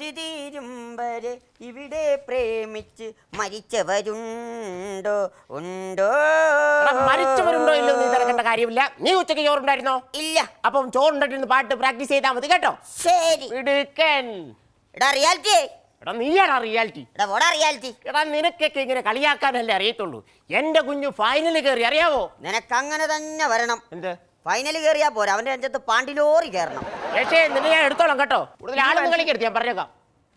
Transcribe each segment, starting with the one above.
കൊതി തീരും വരെ ഇവിടെ പ്രേമിച്ച് മരിച്ചവരുണ്ടോ? ഉണ്ടോ? മരിച്ചവരുണ്ടോ ഇല്ല നീ തിരക്കേണ്ട കാര്യമില്ല. നീ ഉച്ചയ്ക്ക് ചോറുണ്ടായിരുന്നോ? ഇല്ല. അപ്പം ചോറുണ്ടായിരുന്നു പാട്ട് പ്രാക്ടീസ് ചെയ്താൽ മതി കേട്ടോ. ശരി. എടാ റിയാലിറ്റി. എടാ നീയാടാ റിയാലിറ്റി. എടാ പോടാ റിയാലിറ്റി. എടാ നിനക്കൊക്കെ ഇങ്ങനെ കളിയാക്കാനല്ലേ അറിയത്തുള്ളൂ? എന്റെ കുഞ്ഞു ഫൈനലിൽ കയറി അറിയാവോ? നിനക്ക് അങ്ങനെ തന്നെ വരണം. എന്ത്? ഫൈനൽ കയറിയാ പോരാ. അവന്റെ അഞ്ചത്ത് പാണ്ടിലോറി കയറണം. രക്ഷേ നിന്നെ ഞാൻ എടുത്തോളാം കേട്ടോ. കൂടുതൽ ആളൊന്നും കളിക്കരുത് ഞാൻ പറഞ്ഞേക്കാം.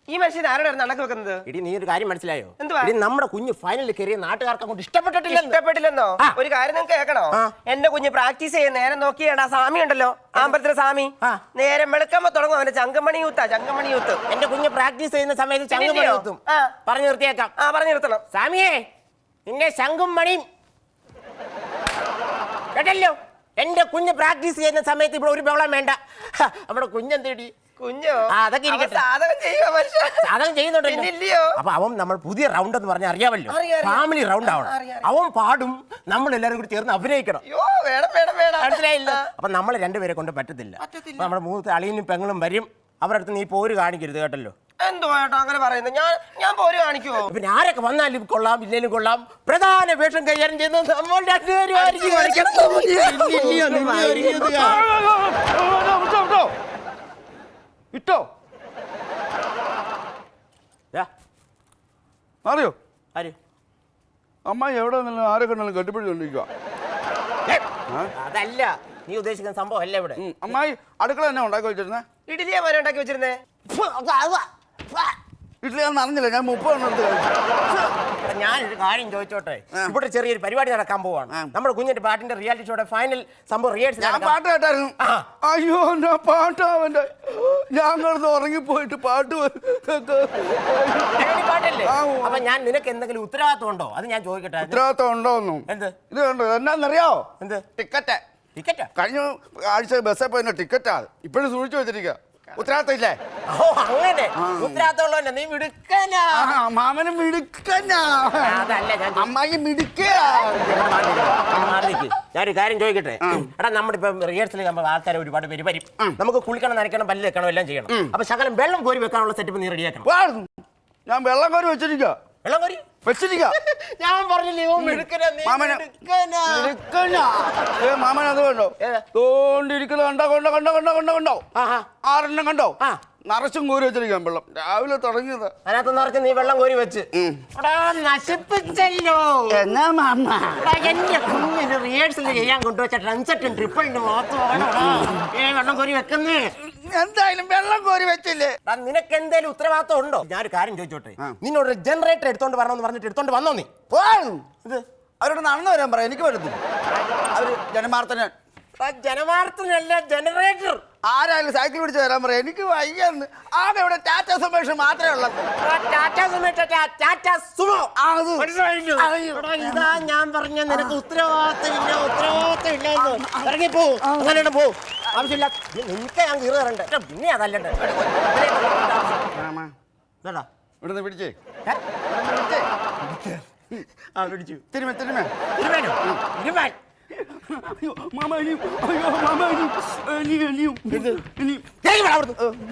ഈ മനുഷ്യൻ ആരോടെ നടക്ക് വെക്കുന്നത്? ഇടി നീ ഒരു കാര്യം മനസ്സിലായോ? എന്തുവാ? ഇടി നമ്മുടെ കുഞ്ഞ് ഫൈനലിൽ കയറിയ നാട്ടുകാർക്ക് അങ്ങോട്ട് ഇഷ്ടപ്പെട്ടിട്ടില്ല ഇഷ്ടപ്പെട്ടില്ലെന്നോ? ആ. ഒരു കാര്യം നിങ്ങൾക്ക് കേൾക്കണോ? ആ. എന്റെ കുഞ്ഞ് പ്രാക്ടീസ് ചെയ്യാൻ നേരം ആ സ്വാമി ഉണ്ടല്ലോ. ആമ്പലത്തിലെ സ്വാമി. ആ. നേരം വെളുക്കുമ്പോ തുടങ്ങും അവന്റെ ചങ്കമണി യൂത്താ ചങ്കമണി യൂത്ത്. എന്റെ കുഞ്ഞ് പ്രാക്ടീസ് ചെയ്യുന്ന സമയത്ത് ചങ്കമണി ഇല്ലയോ? ആ. പറഞ്ഞു നിർത്തിയേക്കാം. ആ പറഞ്ഞു നിർത്തണം. സ്വാമിയേ നിന്നെ ശംഖും മണിയും. കേട്ടല്ലോ എന്റെ കുഞ്ഞ് പ്രാക്ടീസ് ചെയ്യുന്ന സമയത്ത് ഇവിടെ ഒരു ബഹളം വേണ്ട. അവിടെ നമ്മുടെ കുഞ്ഞെന്തേടി? കുഞ്ഞോ? അതൊക്കെ ഇരിക്കട്ടെ. സാധകം ചെയ്യുന്നുണ്ടല്ലോ? അപ്പൊ അവൻ നമ്മൾ പുതിയ റൗണ്ട് എന്ന് പറഞ്ഞാൽ അറിയാമല്ലോ. അറിയാം, അറിയാം. ഫാമിലി റൗണ്ട് ആവണം. അവൻ പാടും. നമ്മൾ എല്ലാവരും കൂടി ചേർന്ന് അഭിനയിക്കണം. മനസ്സിലായില്ല. അപ്പൊ നമ്മൾ രണ്ടുപേരെ കൊണ്ട് പറ്റത്തില്ല. നമ്മുടെ മൂന്ന് അളിയനും പെങ്ങളും വരും. അവരടുത്ത് നീ പോര് കാണിക്കരുത് കേട്ടല്ലോ. ചേട്ടാ അങ്ങനെ പറയുന്നത് ഞാൻ ഞാൻ പോര് കാണിക്കുമോ പിന്നെ ആരൊക്കെ വന്നാലും കൊള്ളാം ഇല്ലേലും കൊള്ളാം പ്രധാന വേഷം കൈകാര്യം ചെയ്യുന്നത് നമ്മൾ രണ്ടുപേരും. ഇട്ടോ മാറിയോ അറിയോ ആര്? അമ്മായി എവിടെ നിന്നാലും ആരെ കണ്ടാലും കെട്ടിപ്പിടിച്ചോണ്ടിരിക്കുക അതല്ല നീ ഉദ്ദേശിക്കുന്ന സംഭവം അല്ല ഇവിടെ അമ്മായി അടുക്കള തന്നെ ഉണ്ടാക്കി വെച്ചിരുന്നേ ഇഡലിയാ മരം ഉണ്ടാക്കി വെച്ചിരുന്നേ. ഇഡ്ഡലി ഞാൻ അറിഞ്ഞില്ല ഞാൻ മുപ്പതെണ്ണം എടുത്ത് കഴിച്ചു ഞാനൊരു കാര്യം ചോദിച്ചോട്ടെ? ഇവിടെ ചെറിയൊരു പരിപാടി നടക്കാൻ പോവാണ്. നമ്മുടെ കുഞ്ഞിന്റെ പാട്ടിന്റെ റിയാലിറ്റി ഷോയുടെ ഫൈനൽ സംഭവം റിഹേഴ്സൽ ഞാൻ പാട്ട് കേട്ടായിരുന്നു. അയ്യോ ഞാൻ പാട്ടാവന്റെ ഞാൻ കിടന്ന് ഉറങ്ങിപ്പോയിട്ട് പാട്ട് പാട്ടല്ലേ? അപ്പൊ ഞാൻ നിനക്ക് എന്തെങ്കിലും ഉത്തരവാദിത്വം ഉണ്ടോ? അത് ഞാൻ ചോദിക്കട്ടെ. ഉത്തരവാദിത്വം ഉണ്ടോ ഒന്നും എന്ത്? ഇത് കണ്ടോ എന്നാന്നറിയോ? എന്ത്? ടിക്കറ്റ്. ടിക്കറ്റാ? കഴിഞ്ഞ ആഴ്ച ബസ്സിൽ പോയി ടിക്കറ്റാ ഇപ്പോഴും സൂക്ഷിച്ചു വെച്ചിരിക്കുക ഉത്തരവാദിത്തം ഇല്ലേ ഓ അങ്ങനെ. ആ. നീ മിടുക്കനാ. മാമന് മിടുക്കനാ. അതല്ല ഞാൻ ചോദിച്ചത്. അമ്മായി മിടുക്കുക മാറി നിൽക്ക്. ഞാനൊരു കാര്യം ചോദിക്കട്ടെ? എടാ നമ്മളിപ്പം റിഹേഴ്സൽ നമ്മൾ ആൾക്കാരെ ഒരുപാട് പേര് വരും. നമുക്ക് കുളിക്കണം നനയ്ക്കണം പല്ല് വെക്കണം എല്ലാം ചെയ്യണം. അപ്പൊ ശകലം വെള്ളം കോരി വെക്കാനുള്ള സെറ്റപ്പ് നീ റെഡിയാക്കണം വാ. ഞാൻ വെള്ളം കോരി വെച്ചിരിക്കുക വെള്ളം കോരി? വെച്ചിരിക്കുക ഞാൻ പറഞ്ഞില്ലേ ഇവൻ മിടുക്കനാ, നീ മാമന് മിടുക്കനാ. മിടുക്കനാ. ഏ മാമൻ അത് കണ്ടോ? തോണ്ടിരിക്കുന്നത് കണ്ടോ കണ്ടോ കണ്ടോ കണ്ടോ കണ്ടോ കണ്ടോ? ആഹാ. ആറെണ്ണം കണ്ടോ? ആ. നിറച്ചും കോരി വെച്ചിരിക്കാൻ വെള്ളം. രാവിലെ തുടങ്ങിയത്. അതിനകത്ത് നിറച്ച് നീ വെള്ളം കോരി വെച്ച്. എടാ, നശിപ്പിച്ചല്ലോ. എന്നാ മാമ? എടാ, എന്റെ കുഞ്ഞിന് റിഹേഴ്സൽ ചെയ്യാൻ കൊണ്ടുവച്ച ട്രിപ്പിളിന് മാത്രമാണ് ഏ വെള്ളം കോരി വെക്കുന്നേ. എന്തായാലും വെള്ളം കോരി വെച്ചില്ലേ? എടാ, നിനക്ക് എന്തേലും ഉത്തരവാദിത്വം ഉണ്ടോ? ഞാനൊരു കാര്യം ചോദിച്ചോട്ടെ. നിന്നോട് ജനറേറ്റർ എടുത്തോണ്ട് വരണമെന്ന് പറഞ്ഞിട്ട് എടുത്തോണ്ട് വന്നോ നീ? ഇത് അവരോട് നടന്നു വരാൻ പറയാം എനിക്ക് പറ്റത്തില്ല. അവർ ജനമാർത്തന. ജനവാർത്തനല്ല ജനറേറ്റർ. ആരായാലും സൈക്കിൾ പിടിച്ച് വരാൻ പറയാം എനിക്ക് വയ്യെന്ന്. ആകെ ഇവിടെ ടാറ്റ സുമേഷ് മാത്രമേ ഉള്ളൂ. ടാറ്റ ടാറ്റ സുമോ. ഇതാ ഞാൻ പറഞ്ഞ നിനക്ക് ഉത്തരവാദിത്തം ഇല്ല ഉത്തരവാദിത്തം ഇല്ല എന്ന് ഇറങ്ങിപ്പോ അങ്ങനെ പോ. ആവശ്യമില്ല. നിനക്ക് ഞാൻ കീറി തരണ്ടേ. പിന്നെ അതല്ലണ്ടേ. ഇവിടുന്ന് പിടിച്ചേ? ആ പിടിച്ചു. തിരുമ തിരുമേ? ഇരുവാൻ അയ്യോ മാമ അയ്യോ മാമ.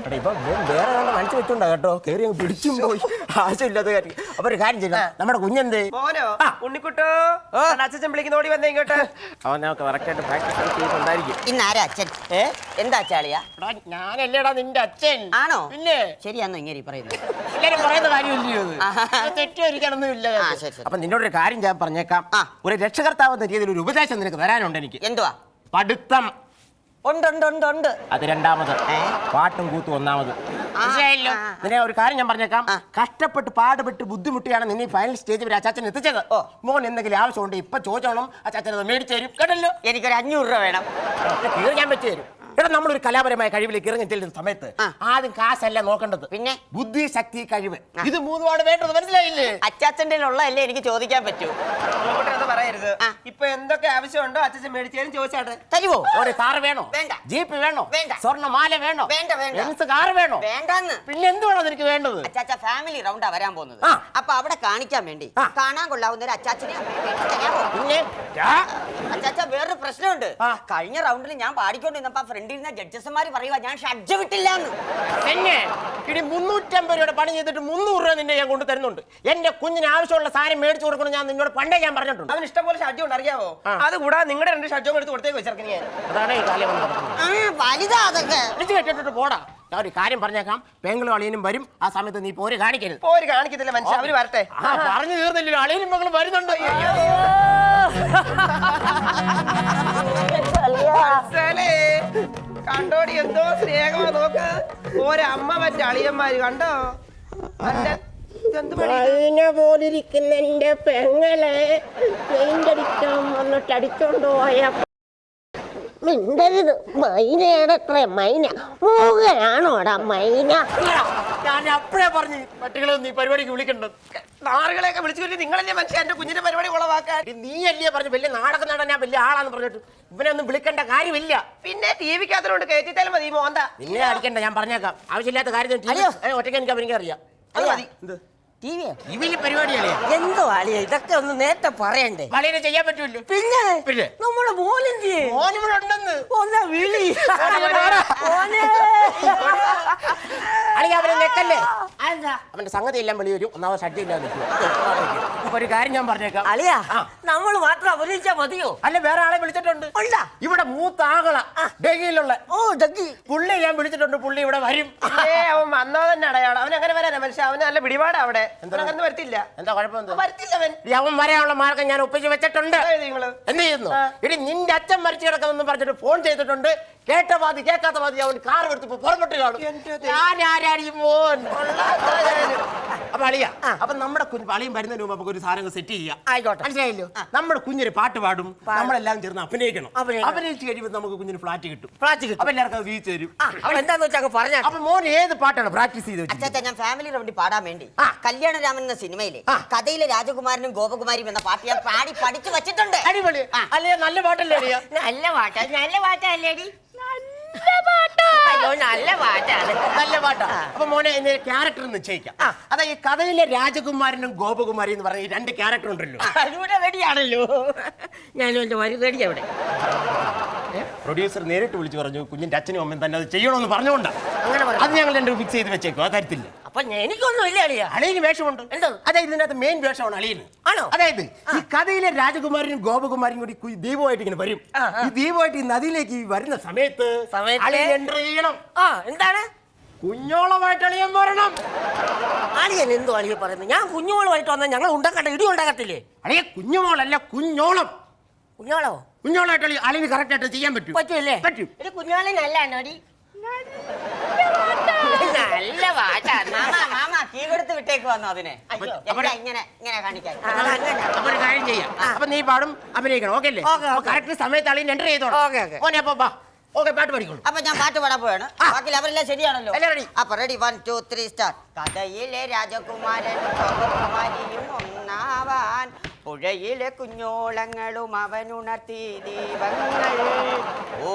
എടാ, ഇപ്പൊ വേറെ വെച്ചോണ്ടാ കേട്ടോ. കേറി അങ്ങ് പിടിച്ചും പോയി. ആവശ്യമില്ലാത്ത കാര്യം. അപ്പൊ ഒരു കാര്യം ചെയ്യാം നമ്മുടെ കുഞ്ഞെന്തേ? മോനോ? ആ. ഉണ്ണിക്കുട്ടോ? അച്ഛൻ വിളിക്കുന്ന ഓടി വന്നേ ഇങ്ങോട്ട്. അവനൊക്കെ കറക്റ്റായിട്ട് പ്രാക്ടീസ് ചെയ്യുന്നുണ്ടായിരിക്കും ഇന്ന് ആരാ അച്ഛൻ? ഏ? എന്താ അച്ചാളിയാ എടാ ഞാനല്ലേടാ നിന്റെ അച്ഛൻ. ആണോ? പിന്നെ? ശരിയാന്നോ ഇങ്ങനെ പറയുന്നത്? എല്ലാരും പറയുന്ന കാര്യമില്ലയോ ഇത്? ആഹാ. അത് തെറ്റൊരിക്കലൊന്നും ഇല്ല ആ, ശരി, ശരി. അപ്പൊ നിന്നോട് ഒരു കാര്യം ഞാൻ പറഞ്ഞേക്കാം. ആ. ഒരു രക്ഷകർത്താവ് എന്ന രീതിയിൽ ഒരു ഉപദേശം നിനക്ക് തരാനുണ്ട് എനിക്ക്. എന്തുവാ? പഠിത്തം. ഉണ്ട് ഉണ്ട് ഉണ്ട് ഉണ്ട്. അത് രണ്ടാമത്? പാട്ടും കൂത്തും ഒന്നാമത്. നിന്നെ ഒരു കാര്യം ഞാൻ പറഞ്ഞേക്കാം. കഷ്ടപ്പെട്ട് പാടുപെട്ട് ബുദ്ധിമുട്ടിയാണ് നിന്നെ ഫൈനൽ സ്റ്റേജ് വരെ അച്ചാച്ചൻ എത്തിച്ചത്. ഓ. മോൻ എന്തെങ്കിലും ആവശ്യമുണ്ട് ഇപ്പൊ ചോദിച്ചോണം അച്ചാച്ചൻ അത് മേടിച്ചു തരും. കേട്ടല്ലോ? എനിക്കൊരു അഞ്ഞൂറ് രൂപ വേണം. ഞാൻ വെച്ചു തരും. എടാ നമ്മളൊരു കലാപരമായ കഴിവിലേക്ക് ഇറങ്ങി ചെല്ലുന്ന സമയത്ത് ആദ്യം കാശല്ല നോക്കേണ്ടത്. പിന്നെ? ബുദ്ധി ശക്തി കഴിവ്. ഇത് മൂന്നുമാണ് വേണ്ടത് മനസ്സിലായില്ലേ? അച്ചാച്ചന്റെ ഉള്ളതല്ലേ എനിക്ക് ചോദിക്കാൻ പറ്റൂ. പറയരുത്. ഇപ്പൊ എന്തൊക്കെ ആവശ്യമുണ്ടോ അച്ഛൻ മേടിച്ചാലും ചോദിച്ചാട്ടെ. തരുവോ? ഒരു കാർ വേണോ? വേണ്ട. ജീപ്പ് വേണോ? വേണ്ട. സ്വർണമാല വേണോ? വേണ്ട, വേണ്ട. കാർ വേണോ? വേണ്ടെന്ന്. പിന്നെ എന്തുവാണോ നിനക്ക് വേണ്ടത്? അച്ചാച്ച ഫാമിലി റൗണ്ടാ വരാൻ പോകുന്നത്. അപ്പൊ അവിടെ കാണിക്കാൻ വേണ്ടി കാണാൻ കൊള്ളാവുന്ന ഒരു അച്ചാച്ചനെ പിന്നെ? അച്ചാച്ച വേറൊരു പ്രശ്നമുണ്ട്. ആ. കഴിഞ്ഞ റൗണ്ടിൽ ഞാൻ പാടിക്കൊണ്ടിരുന്നപ്പോ ഫ്രണ്ടിൽ ഇരുന്ന ജഡ്ജസ്മാര് പറയുക ഞാൻ ഷഡ്ജ വിട്ടില്ലാന്ന് പിന്നെ ഇനി മുന്നൂറ്റമ്പത് രൂപയുടെ പണി ചെയ്തിട്ട് മുന്നൂറ് രൂപ നിന്നെ ഞാൻ കൊണ്ടു തരുന്നുണ്ട്. എന്റെ കുഞ്ഞിന് ആവശ്യമുള്ള സാധനം മേടിച്ചു കൊടുക്കണം ഞാൻ നിന്നോട് പണ്ടേ ഞാൻ പറഞ്ഞിട്ടുണ്ട്. അവന് ഇഷ്ടം പോലെ ഷഡ്ജം ഉണ്ട് അറിയാവോ? അതുകൂടാ നിങ്ങളുടെ രണ്ട് ഷഡ്ജവും എടുത്ത് കൊടുത്തേക്ക് വെച്ചിറക്കി ഞാൻ. അതാണ് ഈ കാലം വലുതാ അതൊക്കെ. കേട്ടിട്ട് പോടാ. ഞാൻ ഒരു കാര്യം പറഞ്ഞേക്കാം. പെങ്ങളും അളിയനും വരും. ആ സമയത്ത് നീ പോര് കാണിക്കരുത്. പോര് കാണിക്കത്തില്ല മനുഷ്യ അവർ വരട്ടെ. പറഞ്ഞു തീർന്നില്ലല്ലോ. അളിയനും മകളും വരുന്നുണ്ട്. കണ്ടോടി എന്തോ സ്നേഹമാ നോക്ക്. ഒരമ്മ മറ്റേ അളിയന്മാര് കണ്ടോ? പോലിരിക്കുന്ന എന്റെ പെങ്ങളെ പെയിന്റ് അടിക്കാൻ വന്നിട്ട് അടിച്ചോണ്ട് പോയ മിണ്ടരുത്. മൈനയാണത്രേ മൈന. മൂകയാണോടാ മൈന. ഞാൻ അപ്പഴേ പറഞ്ഞു പട്ടികളെ നീ പരിപാടിക്ക് വിളിക്കണ്ടത്. നാറുകളെയൊക്കെ വിളിച്ചു വരുത്തി നിങ്ങളല്ലേ മനുഷ്യ എന്റെ കുഞ്ഞിന്റെ പരിപാടി ഉളവാക്കാൻ നീ അല്ലേ പറഞ്ഞു വലിയ നാടകം നടൻ ഞാൻ വലിയ ആളാന്ന് പറഞ്ഞിട്ട് ഇവനെ ഒന്നും വിളിക്കേണ്ട കാര്യമില്ല. പിന്നെ ടി വിക്കകത്തോണ്ട് കയറ്റിത്താലും മതി മോന്താ. നിന്നെ അടിക്കണ്ട ഞാൻ പറഞ്ഞേക്കാം. ആവശ്യമില്ലാത്ത കാര്യം. ഒറ്റയ്ക്ക് എനിക്ക് അവനിക്കറിയാം അത് മതി. ടി വിയോ ഇവൽ പരിപാടിയല്ലേ? എന്തോ അളിയ ഇതൊക്കെ ഒന്ന് നേരത്തെ പറയണ്ടേ. വളരെ ചെയ്യാൻ പറ്റൂല്ലോ പിന്നെ? പിന്നെ? നമ്മുടെ മോനെന്തിയെ മോനിവിടെ ഉണ്ടെന്ന്. ഒന്ന വിളി. മോനെ. അല്ലെങ്കിൽ അവനെ നെക്കല്ലേ അതെന്താ? അവന്റെ സംഗതി എല്ലാം വെളി വരും. ഒന്നാമത് ഷഡ്ജി ഇല്ലാതെ നിൽക്കും. അപ്പൊ ഒരു കാര്യം ഞാൻ പറഞ്ഞേക്കാം. അളിയാ ആ. നമ്മൾ മാത്രം അഭിനയിച്ചാ മതിയോ? അല്ല വേറെ ആളെ വിളിച്ചിട്ടുണ്ട്. ഉണ്ടാ? ഇവിടെ മൂത്ത ആകള ഡൽഹിയിലുള്ള. ഓ ഡക്കി പുള്ളി ഞാൻ വിളിച്ചിട്ടുണ്ട്. പുള്ളി ഇവിടെ വരും. ഏ അവൻ വന്നോ തന്നെ അടയാളം. അവൻ അങ്ങനെ വരാനാ. മനുഷ്യ അവന് നല്ല പിടിപാടാ അവിടെ. വരത്തില്ല. എന്താ കുഴപ്പം എന്താ? വരത്തില്ല അവൻ ഈ അവൻ വരാനുള്ള മാർഗം ഞാൻ ഒപ്പിച്ച് വെച്ചിട്ടുണ്ട്. എന്താ ഇത് നിങ്ങൾ? എന്ത് ചെയ്യുന്നു? ഇനി ഇടി നിന്റെ അച്ഛൻ മരിച്ചു കിടക്കുന്നെന്ന് പറഞ്ഞിട്ട് ഫോൺ ചെയ്തിട്ടുണ്ട്. കേട്ട പാതി കേൾക്കാത്ത പാതി അവൻ കാർ എടുത്ത് ഇപ്പൊ പുറപ്പെട്ട് കാണും. ഞാൻ മോൻ? അപ്പൊ അളിയ അപ്പൊ നമ്മുടെ കുഞ്ഞ് അളിയും വരുന്നതിന് മുമ്പ് നമുക്ക് ഒരു സാധനം സെറ്റ് ചെയ്യാം. ആയിക്കോട്ടെ. മനസ്സിലായല്ലോ? നമ്മുടെ കുഞ്ഞിന് പാട്ട് പാടും. നമ്മളെല്ലാം ചേർന്ന് അഭിനയിക്കണം. അഭിനയിച്ച് കഴിയുമ്പോൾ നമുക്ക് കുഞ്ഞിന് ഫ്ലാറ്റ് കിട്ടും. ഫ്ലാറ്റ് കിട്ടും. അപ്പൊ എല്ലാവർക്കും അത് വീഴ്ച തരും. അവൻ എന്താന്ന് വെച്ചാൽ അങ്ങ് പറഞ്ഞാ അപ്പൊ മോൻ ഏത് പാട്ടാണ് പ്രാക്ടീസ് ചെയ്ത് അച്ചാച്ച ഞാൻ ഫാമിലി വേണ്ടി പാടാൻ വേണ്ടി ആ. കല്യാണരാമൻ എന്ന സിനിമയിലെ കഥയിലെ രാജകുമാരനും ഗോപകുമാരിയും എന്ന പാട്ട് ഞാൻ പാടി പഠിച്ചു വെച്ചിട്ടുണ്ട്. അടിപൊളി. അല്ലേ നല്ല പാട്ടല്ലേ അളിയ? നല്ല പാട്ടാ നല്ല പാട്ടല്ലേടി അയ്യോ നല്ല പാട്ടാണ്. നല്ല പാട്ടാ. അപ്പൊ മോനെ ക്യാരക്ടർ നിശ്ചയിക്കാം. അതാ ഈ കഥയിലെ രാജകുമാരനും ഗോപകുമാരി എന്ന് പറഞ്ഞ ഈ രണ്ട് ക്യാരക്ടർ ഉണ്ടല്ലോ. അതിലൂടെ റെഡിയാണല്ലോ ഞാനും എന്റെ വരി റെഡി അവിടെ. പ്രൊഡ്യൂസർ നേരിട്ട് വിളിച്ച് പറഞ്ഞു കുഞ്ഞിന്റെ അച്ഛനും അമ്മയും തന്നെ അത് ചെയ്യണമെന്ന് പറഞ്ഞുകൊണ്ട്. അത് ഞങ്ങൾ രണ്ടും ഫിക്സ് ചെയ്ത് വെച്ചേക്കും ആ തരത്തില്ല. അപ്പൊ എനിക്കൊന്നും ഇല്ല അളിയ. അളിയന് വേഷമുണ്ട്. എന്തോ? അതായത് ഇതിനകത്ത് മെയിൻ വേഷമാണ് അളിയന്. ആണോ? അതായത് ഈ കഥയിലെ രാജകുമാരനും ഗോപകുമാരനും കൂടി കു- ദീപമായിട്ട് ഇങ്ങനെ വരും. ഈ ദീപമായിട്ട് ഈ നദിയിലേക്ക് ഈ വരുന്ന സമയത്ത് സമയത്ത്? അളിയൻ എന്റർ ചെയ്യണം. ആ എന്താണ്? കുഞ്ഞോളമായിട്ട് അളിയൻ വരണം. അളിയൻ എന്തോ അളിയ പറയുന്നത് ഞാൻ കുഞ്ഞുമോളുമായിട്ട് വന്നാൽ ഞങ്ങൾ ഉണ്ടാക്കട്ടെ? ഇടി ഉണ്ടാക്കത്തില്ലേ അളിയ കുഞ്ഞുമോളല്ല കുഞ്ഞോളം. കുഞ്ഞോളോ? കുഞ്ഞോളായിട്ട് അളി അളിന് കറക്റ്റ് ആയിട്ട് ചെയ്യാൻ പറ്റും. പറ്റൂല്ലേ? പറ്റും. ഇത് കുഞ്ഞോളെ നല്ല പാട്ടാ മാമ മാമ കീ കൊടുത്ത് വിട്ടേക്ക് വന്നു അതിനെ. അപ്പൊ- എന്താ ഇങ്ങനെ ഇങ്ങനെ കാണിക്കാൻ. അപ്പൊ ഒരു കാര്യം ചെയ്യാം. അപ്പൊ നീ പാടും അഭിനയിക്കണം. ഓക്കെ അല്ലേ. കറക്റ്റ് സമയത്ത് അളിന് എന്റർ ചെയ്തോളാം. Okay, okay. ഓനെ അപ്പൊ വാ. ഓക്കെ പാട്ട് പഠിക്കോളൂ. അപ്പൊ ഞാൻ പാട്ട് പാടാൻ പോവാണ്. ബാക്കി അവരെല്ലാം ശരിയാണല്ലോ. എല്ലാം ready. അപ്പൊ ready one two three start കഥയിലെ രാജകുമാരൻ ഒന്നാവാൻ പുഴയിലെ കുഞ്ഞോളങ്ങളും അവനുണർത്തി ദീപങ്ങൾ. ഓ.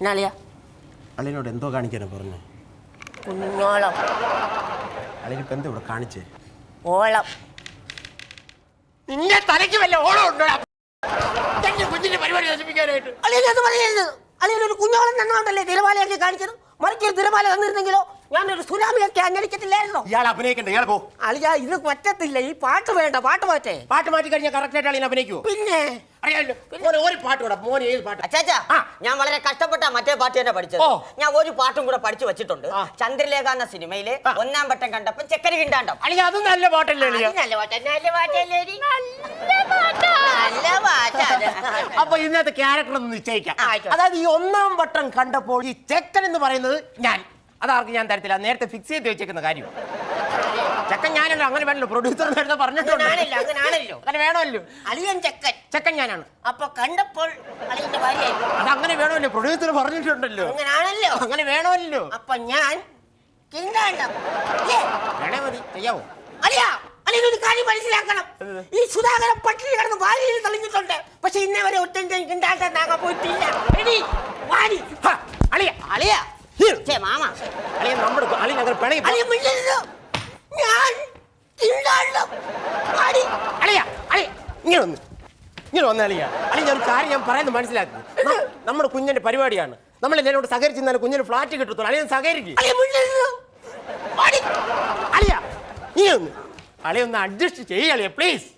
എന്നാളിയാ അളിനോട് എന്തോ കാണിക്കാനാ പറഞ്ഞു? കുഞ്ഞോളം. അളിനിപ്പോ എന്തോ ഇവിടെ കാണിച്ചേ? ഓളം. നിന്റെ തലയ്ക്ക് വല്ല ഓളം ഉണ്ടോ കുഞ്ഞിന്റെ പരിപാടി നശിപ്പിക്കാനായിട്ട്. അളിയത് പറയരുത്. അളിയൻ ഒരു കുഞ്ഞോളം തന്നുകൊണ്ടല്ലേ തിരമാലയൊക്കെ കാണിച്ചത്? മറിച്ചൊരു തിരമാല തന്നിരുന്നെങ്കിലോ? ഞാനൊരു സുനാമിയൊക്കെ അന്വേഷിച്ചിട്ടില്ലായിരുന്നോ ഇയാൾ അഭിനയിക്കണ്ട ഇയാൾ പോ. അല്ല ഇത് പറ്റത്തില്ല. ഈ പാട്ട് വേണ്ട പാട്ട് മാറ്റേ. പാട്ട് മാറ്റി കഴിഞ്ഞാൽ കറക്റ്റ് ആയിട്ട് അഭിനയിക്കൂ പിന്നെ? അറിയാമല്ലോ മോനെ ഒരു പാട്ട് കൂടെ ഏത് പാട്ട് അച്ചാച്ചാ ആ. ഞാൻ വളരെ കഷ്ടപ്പെട്ട മറ്റേ പാട്ട് തന്നെ പഠിച്ചത് ഓ. ഞാൻ ഒരു പാട്ടും കൂടെ പഠിച്ചു വെച്ചിട്ടുണ്ട് ആ. ചന്ദ്രലേഖ എന്ന സിനിമയിലെ ആ. ഒന്നാം വട്ടം കണ്ടപ്പോ ചക്കര കിണ്ടാണ്ടം അളിയ അതും നല്ല പാട്ടല്ലേ അളിയ നല്ല പാട്ടാ, നല്ല പാട്ടല്ലേ? നല്ല പാട്ടാണ്. അപ്പൊ ഇതിനകത്ത് ക്യാരക്ടർ ഒന്ന് നിശ്ചയിക്കാം ആയിക്കോട്ടെ. അതായത് ഈ ഒന്നാം വട്ടം കണ്ടപ്പോൾ ഈ ചെക്കൻ എന്ന് പറയുന്നത് ഞാൻ അതാർക്ക് ഞാൻ തരത്തില്ല നേരത്തെ ഫിക്സ് ചെയ്ത് വെച്ചേക്കുന്ന കാര്യം ചെക്കൻ ഞാനല്ലോ അങ്ങനെ വേണല്ലോ. പ്രൊഡ്യൂസർ നേരത്തെ പറഞ്ഞിട്ടുണ്ട്. അങ്ങനാണല്ലോ, അങ്ങനാണല്ലോ. അങ്ങനെ വേണമല്ലോ. അളിയൻ ചക്കൻ. ചെക്കൻ ഞാനാണ്. അപ്പൊ കണ്ടപ്പോൾ അളിയന്റെ ഭാര്യയായി അത് അങ്ങനെ വേണമല്ലോ. പ്രൊഡ്യൂസർ പറഞ്ഞിട്ടുണ്ടല്ലോ. അങ്ങനാണല്ലോ. അങ്ങനെ വേണമല്ലോ. അപ്പൊ ഞാൻ കിണ്ടാണ്ടം. വേണേ മതി. ചെയ്യാവോ? അളിയാ അളിയനൊരു കാര്യം മനസ്സിലാക്കണം. ഈ സുധാകരൻ പട്ടിണി കിടന്ന് ഭാര്യയിൽ തെളിഞ്ഞിട്ടുണ്ട്. പക്ഷെ ഇന്നേ വരെ ഒറ്റ കിണ്ടാണ്ടാക്കാൻ പോയിട്ടില്ല. എടി, വാടി. അളിയ. അളിയ. അളിയാ മാമ. അളിയൻ നമ്മുടെ അളിയൻ അങ്ങനെ പിണങ്ങി അളിയ മിണ്ടരുത് ഞാൻ തിണ്ടാടണം അടി. അളിയ അളിയ ഇങ്ങനെ വന്ന്. ഇങ്ങനെ വന്ന അളിയ. അളിയ ഞാൻ ഒരു കാര്യം ഞാൻ പറയുന്നത് മനസ്സിലാക്കി. നമ്മുടെ കുഞ്ഞിന്റെ പരിപാടിയാണ്. നമ്മൾ എല്ലാവരും കൂടെ സഹകരിച്ചാൽ കുഞ്ഞിന് ഫ്ലാറ്റ് കിട്ടത്തുള്ളൂ. അളിയൻ സഹകരിക്കും. അളിയ ഒന്ന് അളിയ ഒന്ന് അഡ്ജസ്റ്റ് ചെയ്യ അളിയ പ്ലീസ്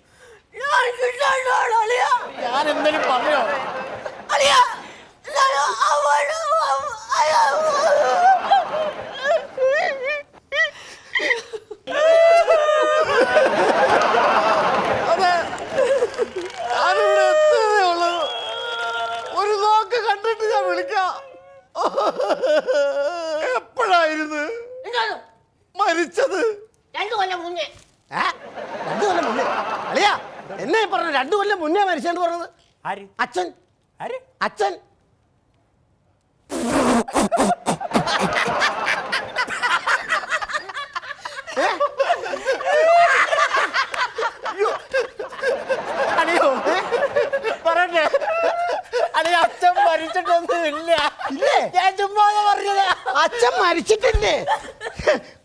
ഞാൻ എന്തെങ്കിലും പറഞ്ഞോ? അളിയ ഞാൻ അവൾ അയ്യോ അതെ ഞാനിവിടെ എത്തുന്നതേ ഉള്ളൂ ഒരു നോക്ക് കണ്ടിട്ട് ഞാൻ വിളിക്കാം എപ്പോഴായിരുന്നു എന്താണ് മരിച്ചത് രണ്ടു കൊല്ലം മുന്നേ ഏ? രണ്ടു കൊല്ലം മുന്നേ അളിയാ എന്നെ പറഞ്ഞു രണ്ടു കൊല്ലം മുന്നേ മരിച്ചെന്ന് പറഞ്ഞത് ആര് അച്ഛൻ ആര് അച്ഛൻ അളിയോ പറയട്ടെ അളിയ അച്ഛൻ മരിച്ചിട്ടൊന്നും ഇല്ല ഇല്ലേ? ഞാൻ ചുമ്മാ പറഞ്ഞത് അച്ഛൻ മരിച്ചിട്ടില്ലേ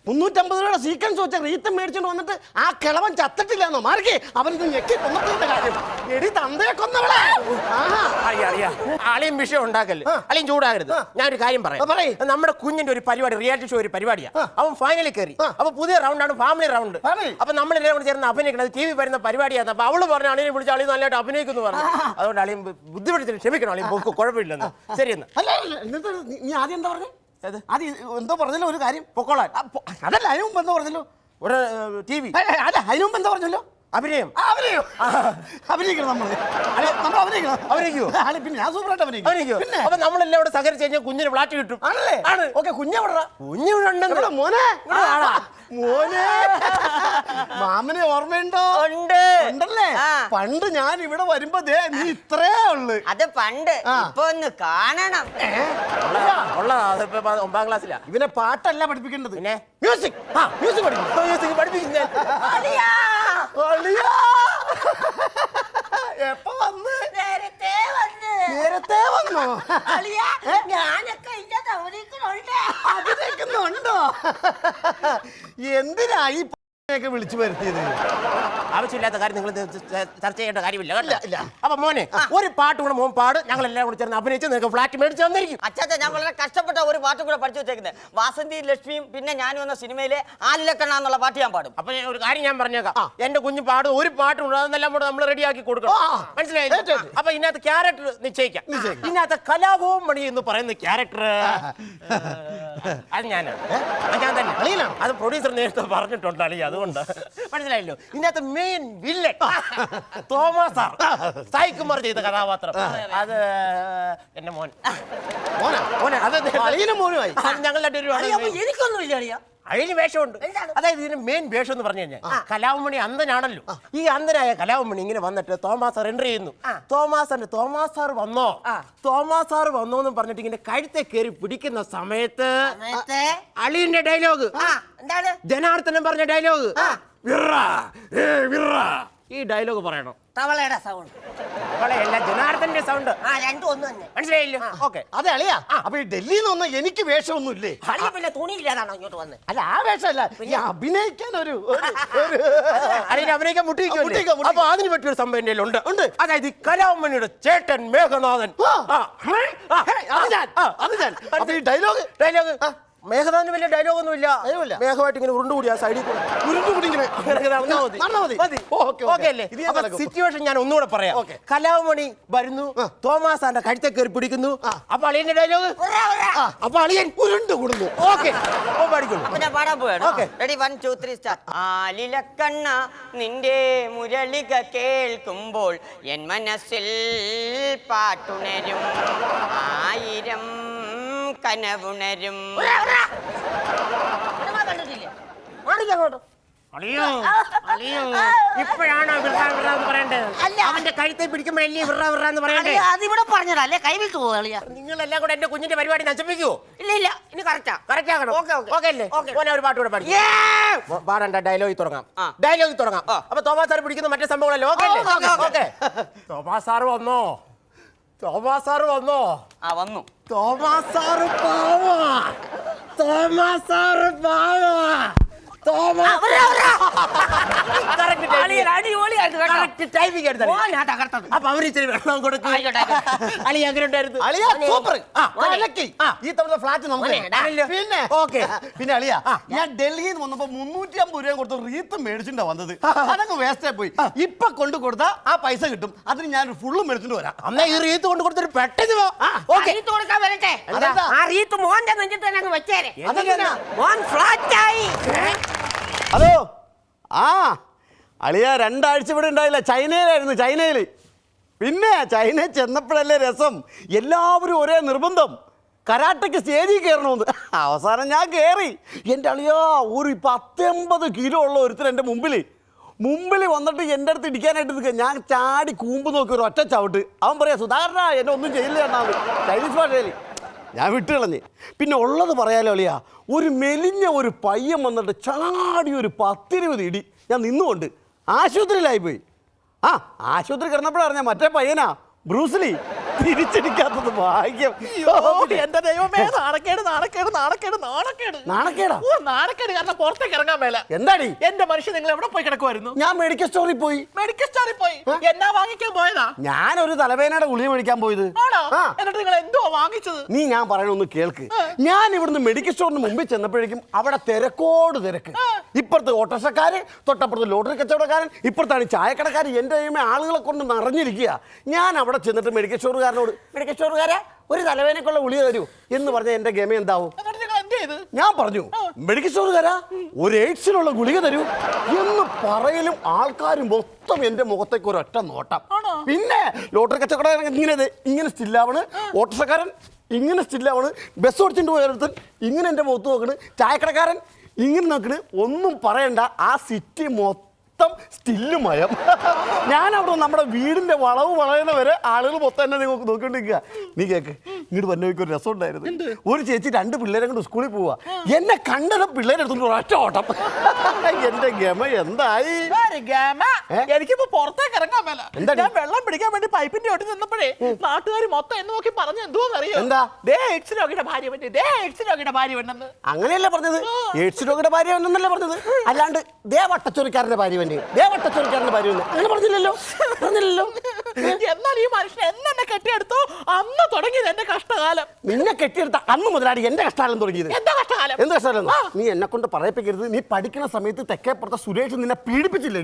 മുന്നൂറ്റമ്പത് രൂപയുടെ സീക്വൻസ് വെച്ച റീത്തം മേടിച്ചോണ്ട് വന്നിട്ട് ആ കിളവൻ ചത്തിട്ടില്ലെന്നോ? മാർക്കേ അവനിത് ഞെക്കി കൊന്നിട്ടുണ്ട് കാര്യം. എടി തന്തയെ കൊന്നവളെ. ആഹാ. അറിയാം അറിയാം. അളിയും വിഷയം ഉണ്ടാക്കല്ലേ അളിയും ചൂടാകരുത്. ഞാൻ ഒരു കാര്യം പറയാം. നമ്മുടെ കുഞ്ഞിന്റെ ഒരു പരിപാടി റിയാലിറ്റി ഷോ ഒരു പരിപാടിയാണ് അവൻ ഫൈനലിൽ കയറി. അപ്പൊ പുതിയ റൗണ്ടാണ് ഫാമിലി റൗണ്ട്. അപ്പൊ നമ്മൾ എല്ലാവരും കൂടി ചേർന്ന് അഭിനയിക്കണം. ടി വി വരുന്ന പരിപാടിയാണ് അപ്പൊ അവൾ പറഞ്ഞു അളിയെ വിളിച്ച് അളി നല്ലതായിട്ട് അഭിനയിക്കുന്നു പറഞ്ഞു. അതുകൊണ്ട് അളിയും ബുദ്ധിമുട്ടിച്ച് ക്ഷമിക്കണം. അളിയും കുഴപ്പമില്ലെന്ന് ശരി എന്നാ അല്ല അല്ല, നീ- നീ ആദ്യം എന്താ പറഞ്ഞു? ആദ്യം എന്തോ പറഞ്ഞല്ലോ ഒരു കാര്യം പൊക്കോളാൻ. അതല്ല അതിനു മുമ്പ് എന്തോ പറഞ്ഞല്ലോ? ഒരു ടി വി. അതെ അല്ല അതിന് മുമ്പ് എന്തോ പറഞ്ഞല്ലോ? അഭിനയം. അഭിനയം. അഭിനയിക്കണം നമ്മൾ അഭിനയിക്കണം. പിന്നെ ഞാൻ സൂപ്പറായിട്ട് അഭിനയിക്കും. അഭിനയിക്കോ പിന്നെ. അപ്പൊ നമ്മളെല്ലാം കൂടെ സഹകരിച്ച് കഴിഞ്ഞാൽ കുഞ്ഞിന് ഫ്ലാറ്റ് കിട്ടും. ആണല്ലേ? ആണ്. ഓക്കെ കുഞ്ഞെവിടാ കുഞ്ഞു ഇവിടെ ഉണ്ടെന്ന്. എവിടെ മോനെ? വാടാ. മോനെ. മാമനെ ഓർമ്മയുണ്ടോ? ഉണ്ട്. ഉണ്ടല്ലേ? പണ്ട് ഞാൻ ഇവിടെ വരുമ്പോ ദേ നീ ഇത്രേ ഉള്ളു. അത് പണ്ട്. ഇപ്പൊ ഒന്ന് കാണണം. ഒമ്പതാം ക്ലാസ്സിലാ. ഇവനെ പാട്ടല്ല പഠിപ്പിക്കേണ്ടത്. പിന്നെ? മ്യൂസിക്. മ്യൂസിക് പഠിക്കും മ്യൂസിക് പഠിപ്പിക്കും ഞാൻ. അളിയാ! എപ്പോ വന്ന്? നേരത്തെ വന്ന്. നേരത്തെ വന്നോ? അളിയ ഞാനൊക്കെ ഇതിന്റെ അഭിനയിക്കണുണ്ട് അഭിനയിക്കുന്നുണ്ടോ എന്തിനാ ഈ ഒക്കെ വിളിച്ചു വരുത്തിയത്. ആവശ്യമില്ലാത്ത കാര്യം നിങ്ങൾ ചർച്ച ചെയ്യേണ്ട കാര്യമില്ല കേട്ടോ. അപ്പൊ മോനെ ഒരു പാട്ട് കൂടെ മോൻ പാട് ഞങ്ങൾ എല്ലാം കൂടെ ചേർന്ന് അഭിനയിച്ച് നിങ്ങൾക്ക് ഫ്ലാറ്റ് മേടിച്ച് തന്നിരിക്കും. അച്ഛാ ഞാൻ വളരെ കഷ്ടപ്പെട്ട ഒരു പാട്ട് കൂടെ പഠിച്ചു വെച്ചേക്കുന്നത് വാസന്തി ലക്ഷ്മിയും പിന്നെ ഞാനും എന്ന സിനിമയിലെ ആലിലക്കണ്ണ എന്നുള്ള പാട്ട് ഞാൻ പാടും. അപ്പൊ ഒരു കാര്യം ഞാൻ പറഞ്ഞേക്കാം. എന്റെ കുഞ്ഞു പാട് ഒരു പാട്ടുണ്ട് അതെല്ലാം കൂടെ നമ്മൾ റെഡിയാക്കി കൊടുക്കണം. മനസ്സിലായില്ലേ. അപ്പൊ ഇതിനകത്ത് ക്യാരക്ടർ നിശ്ചയിക്കാം. നിശ്ചയിക്കാം. ഇതിനകത്ത് കലാഭവൻ മണി എന്ന് പറയുന്ന ക്യാരക്ടർ അത് ഞാനാണ് അത് ഞാൻ തന്നെ. അളിയനാണോ? അത് പ്രൊഡ്യൂസർ നേരത്തെ പറഞ്ഞിട്ടുണ്ട് അല്ലേ അതുകൊണ്ട്. മനസ്സിലായല്ലോ. ഇതിനകത്ത് main villain Thomas sir. Sai Kumar ചെയ്ത കഥാപാത്രം. അത് എന്റെ മോൻ. മോനാ? മോനെ? അത് അളിയനും മോനുമായി. ഞങ്ങളുടെ ഒരു അപ്പൊ എനിക്കൊന്നും ഇല്ല അളിയ. അതിന് വേഷമുണ്ട്. അതായത് ഇതിന് മെയിൻ വേഷം എന്ന് പറഞ്ഞു കഴിഞ്ഞാൽ കലാവമണി അന്തനാണല്ലോ ഈ അന്തനായ കലാവമണി ഇങ്ങനെ വന്നിട്ട് തോമാസ് സാർ എൻട്രി ചെയ്യുന്നു. തോമാസ് സാറിന്റെ തോമാസ് സാർ വന്നോ? തോമസ് സാർ വന്നോ എന്ന് പറഞ്ഞിട്ട് ഇങ്ങനെ കഴുത്തെ കയറി പിടിക്കുന്ന സമയത്ത് അളിയന്റെ ഡയലോഗ് ജനാർദ്ദനം പറഞ്ഞ ഡയലോഗ് ഈ ഡയലോഗ് പറയണം. തവളയുടെ സൗണ്ട് അവളെ അല്ല ജനാർദ്ദന്റെ സൗണ്ട് ആ രണ്ടും ഒന്ന് തന്നെ. മനസ്സിലായില്ലോ? ഓക്കെ. അതെ അളിയാ. അപ്പൊ ഈ ഡൽഹിയിൽ നിന്ന് എനിക്ക് വേഷമൊന്നും ഇല്ലേ അളിയ പിന്നെ തുണിയില്ലാതാണോ ഇങ്ങോട്ട് വന്ന്? അല്ല ആ വേഷമല്ല. ഈ അഭിനയിക്കാൻ ഒരു അതിന് അഭിനയിക്കാൻ മുട്ടിക്കോ. അപ്പൊ അതിന് പറ്റിയൊരു സംഭവം എന്റെ ഉണ്ട് ഉണ്ട്. അതായത് കലാമണിയുടെ ചേട്ടൻ മേഘനാഥൻ. അത് ഞാൻ അത് ഞാൻ. ഈ ഡയലോഗ് ഡയലോഗ് മേഘനാഥന് വലിയ ഡയലോഗ് ഒന്നും ഇല്ല. മേഘമായിട്ട് ഇങ്ങനെ ഉരുണ്ടുകൂടി ആ സൈഡിൽ കൂടെ. ഉരുണ്ടുകൂടി ഇങ്ങനെ. ഓക്കേ, അല്ലേ? സിറ്റുവേഷൻ ഞാൻ ഒന്നുകൂടെ പറയാം. ഓക്കേ. കലാമണി വരുന്നു. തോമസ് ആന്റെ കഴുത്തെ കയറി പിടിക്കുന്നു. അപ്പൊ അളിയന്റെ ഡയലോഗ് അപ്പൊ അളിയൻ ഉരുണ്ടു കൂടുന്നു. ഓക്കെ. ആലിലക്കണ്ണ നിന്റെ മുരളിക കേൾക്കുമ്പോൾ എൻ മനസ്സിൽ പാട്ടുണരും. ആയിരം കനവുണരും. അളിയോ അളിയോ. ഇപ്പോഴാണോ വിറ വിറ എന്ന് പറയണ്ടത് അല്ല. അവന്റെ കഴുത്തെ പിടിക്കുമ്പോഴല്ലേ വിറ വിറ എന്ന് പറയണ്ടേ? അളിയ അതിവിടെ പറഞ്ഞതല്ലേ നിങ്ങളെല്ലാം കൂടെ എന്റെ കുഞ്ഞിന്റെ പരിപാടി നശിപ്പിക്കുവോ? ഇല്ല ഇല്ല. ഇനി കറക്റ്റാ കറക്റ്റ് ആകണം. Okay, okay. ഓക്കേ അല്ലേ? ഒരു പാട്ട് കൂടെ പാടി. മോ- പാടണ്ട ഡയലോഗിൽ തുടങ്ങാം. ആ. ഡയലോഗിൽ തുടങ്ങാം. അപ്പൊ തോമാ സാർ പിടിക്കുന്ന മറ്റേ സംഭവങ്ങളല്ലേ? ഓക്കെ അല്ലേ? Okay, okay. Okay. Thomas sir വന്നോ? തോമാസ് സാറ് വന്നോ? ആ വന്നു. തോമസ് സാറ് പാവാ. തോമസ് സാറ് പാവാ. അപ്പൊ അവർ ഇച്ചിരി വെള്ളം കൊടുക്കും. അളി ഉണ്ടായിരുന്നു. അളിയ സൂപ്പർ ഈ തവണ ഫ്ലാറ്റ് നമുക്ക് പിന്നെ ഓക്കേ. പിന്നെ അളിയ ഞാൻ ഡൽഹിയിൽ നിന്ന് വന്നപ്പോ മുന്നൂറ്റി അമ്പത് രൂപ കൊടുത്ത് റീത്ത് മേടിച്ചിട്ടാ വന്നത്. അതങ്ങ് വേസ്റ്റായി പോയി. ഇപ്പൊ കൊണ്ടു കൊടുത്താ ആ പൈസ കിട്ടും. അതിന് ഞാൻ ഫുള്ള് മേടിച്ചിട്ട് വരാം. അന്നാ ഈ റീത്ത് കൊണ്ട് കൊടുത്തിട്ട് പെട്ടെന്ന് കൊടുക്കാൻ വരട്ടെ? ആ റീത്ത് മോന്റെ നെഞ്ചിട്ട് തന്നെ അങ്ങ് വെച്ചേരെ. അതെന്തിനാ? മോൻ ഫ്ലാറ്റായി ഹലോ. ആ അളിയ രണ്ടാഴ്ച ഇവിടെ ഉണ്ടായില്ല. ചൈനയിലായിരുന്നു ചൈനയിൽ പിന്നെ ചൈനയിൽ ചെന്നപ്പോഴല്ലേ രസം. എല്ലാവരും ഒരേ നിർബന്ധം. കരാട്ടയ്ക്ക് സ്റ്റേജിൽ കയറണമെന്ന്. അവസാനം ഞാൻ കയറി. എന്റെ അളിയാ ഒരു പത്തൊമ്പത് കിലോ ഉള്ള ഒരുത്തർ എന്റെ മുമ്പിൽ മുമ്പിൽ വന്നിട്ട് എന്റെ അടുത്ത് ഇടിക്കാനായിട്ട് നിൽക്കുക. ഞാൻ ചാടി കൂമ്പ് നോക്കി ഒരു ഒറ്റ ചവിട്ട്. അവൻ പറയാ സുധാകരണ എന്നെ ഒന്നും ചെയ്യില്ല എന്നാണ് ചൈനീസ് ഭാഷയിൽ ഞാൻ വിട്ടുകളഞ്ഞ് പിന്നെ ഉള്ളത് പറയാലോ അളിയാ ഒരു മെലിഞ്ഞ ഒരു പയ്യൻ വന്നിട്ട് ചാടി ഒരു പത്തിരുപത് ഇടി ഞാൻ നിന്നുകൊണ്ട് ആശുപത്രിയിലായിപ്പോയി ആ ആശുപത്രി കിടന്നപ്പോഴാണ് ഞാൻ മറ്റേ പയ്യനാ ബ്രൂസ്ലി തിരിച്ചടിക്കാത്തത് ഭാഗ്യം. എന്റെ ദൈവമേ നാണക്കേട് നാണക്കേട് നാണക്കേട് നാണക്കേട്. നാണക്കേടാ? ഓ നാണക്കേട് കാരണം പുറത്തേക്ക് ഇറങ്ങാൻ മേല. എന്താടി? എന്റെ മനുഷ്യൻ നിങ്ങൾ എവിടെ പോയി കിടക്കുമായിരുന്നു ഞാൻ മെഡിക്കൽ സ്റ്റോറിൽ പോയി. മെഡിക്കൽ സ്റ്റോറിൽ പോയി. എന്നാ വാങ്ങിക്കാൻ പോയതാ? ഞാനൊരു തലവേനയുടെ ഗുളിക മേടിക്കാൻ പോയത്. എന്നിട്ട് നിങ്ങൾ എന്തോ വാങ്ങിച്ചത്? നീ ഞാൻ പറയണൊന്ന് കേൾക്ക്. ഞാൻ ഇവിടുന്ന് മെഡിക്കൽ സ്റ്റോറിന് മുമ്പിൽ ചെന്നപ്പോഴേക്കും അവിടെ തിരക്കോട് തിരക്ക്. ഇപ്പുറത്ത് ഓട്ടോറിക്ഷക്കാര് തൊട്ടപ്പുറത്ത് ലോട്ടറി കച്ചവടക്കാരൻ ഇപ്പുറത്താണ് ചായക്കടക്കാർ എന്റെ ആളുകളെ കൊണ്ട് നിറഞ്ഞിരിക്കുക. ഞാൻ അവിടെ ചെന്നിട്ട് മെഡിക്കൽ സ്റ്റോറുകാരനോട് മെഡിക്കൽ സ്റ്റോറുകാരെ ഒരു തലവേനക്കുള്ള ഗുളിക തരൂ. എന്ന് പറഞ്ഞ എന്റെ ഗമ എന്താവും? ഞാൻ പറഞ്ഞു മെഡിക്കൽ സ്റ്റോറുകാരാ ഒരു എയ്ഡ്സിനുള്ള ഗുളിക തരൂ. എന്ന് പറയലും ആൾക്കാരും മൊത്തം എന്റെ മുഖത്തേക്ക് ഒരൊറ്റ നോട്ടം. പിന്നെ ലോട്ടറി കച്ചവടക്കാരൻ ഇങ്ങനെ ഇങ്ങനെ സ്റ്റില്ലാവണ്. ഓട്ടോസക്കാരൻ ഇങ്ങനെ സ്റ്റില്ലാവണ്. ബസ് ഓടിച്ചിട്ട് പോയൊരുത്തൻ ഇങ്ങനെ എന്റെ മുഖത്ത് നോക്കണ്. ചായക്കടക്കാരൻ ഇങ്ങനെ നോക്കണ്. ഒന്നും പറയണ്ട. ആ സിറ്റി മൊത്തം സ്റ്റില്ല് മയം. ഞാൻ അവിടെ നമ്മുടെ വീടിന്റെ വളവ് വളയുന്ന വരെ ആളുകൾ മൊത്തം എന്നെ നിങ്ങൾക്ക് നോക്കി- നോക്കിക്കൊണ്ടിരിക്കുക നീ കേക്ക് ഇങ്ങോട്ട് വന്ന ഒരു രസം ഉണ്ടായിരുന്നു. ഒരു ചേച്ചി രണ്ട് പിള്ളേരെ കൊണ്ട് സ്കൂളിൽ പോവാ. എന്നെ കണ്ടത് പിള്ളേരെ എടുത്തോണ്ട് ഒറ്റ ഓട്ടം. എന്റെ ഗമ എന്തായി? എനിക്കിപ്പോ പുറത്തേക്ക് ഇറങ്ങാൻ മേല? ഞാൻ വെള്ളം പിടിക്കാൻ വേണ്ടി പൈപ്പിന്റെ ഒട്ടി നിന്നപ്പോഴേ നാട്ടുകാർ മൊത്തം എന്ന് നോക്കി പറഞ്ഞു എന്തോന്ന് അറിയോ എന്താ? ദേ എക്സ് രോഗിയുടെ ഭാര്യ പറ്റി ദേ എക്സ് രോഗിയുടെ ഭാര്യ അങ്ങനെയല്ലേ പറഞ്ഞത്? എയ്ഡ്സ് രോഗിയുടെ ഭാര്യ എന്നല്ലേ പറഞ്ഞത്? അല്ലാണ്ട് ദേ വട്ടച്ചൊറിക്കാരന്റെ ഭാര്യ വന്നെ ദേ വട്ടച്ചൊറിക്കാരന്റെ ഭാര്യ അങ്ങനെ പറഞ്ഞില്ലല്ലോ. പറഞ്ഞില്ലല്ലോ. എന്നാൽ ഈ മനുഷ്യൻ എന്ന് കെട്ടിയെടുത്തോ? തുടങ്ങിയത് എന്റെ കഷ്ടകാലം. നിന്നെ കെട്ടിയെടുത്ത അന്ന് മുതലാടി എന്റെ കഷ്ടകാലം തുടങ്ങിയത്. എന്റെ കഷ്ടകാലം? എന്ത് കഷ്ടകാലം? നീ എന്നെ കൊണ്ട് പറയിപ്പിക്കരുത്. നീ പഠിക്കുന്ന സമയത്ത് തെക്കേപ്പുറത്തെ സുരേഷ് നിന്നെ പീഡിപ്പിച്ചില്ലേ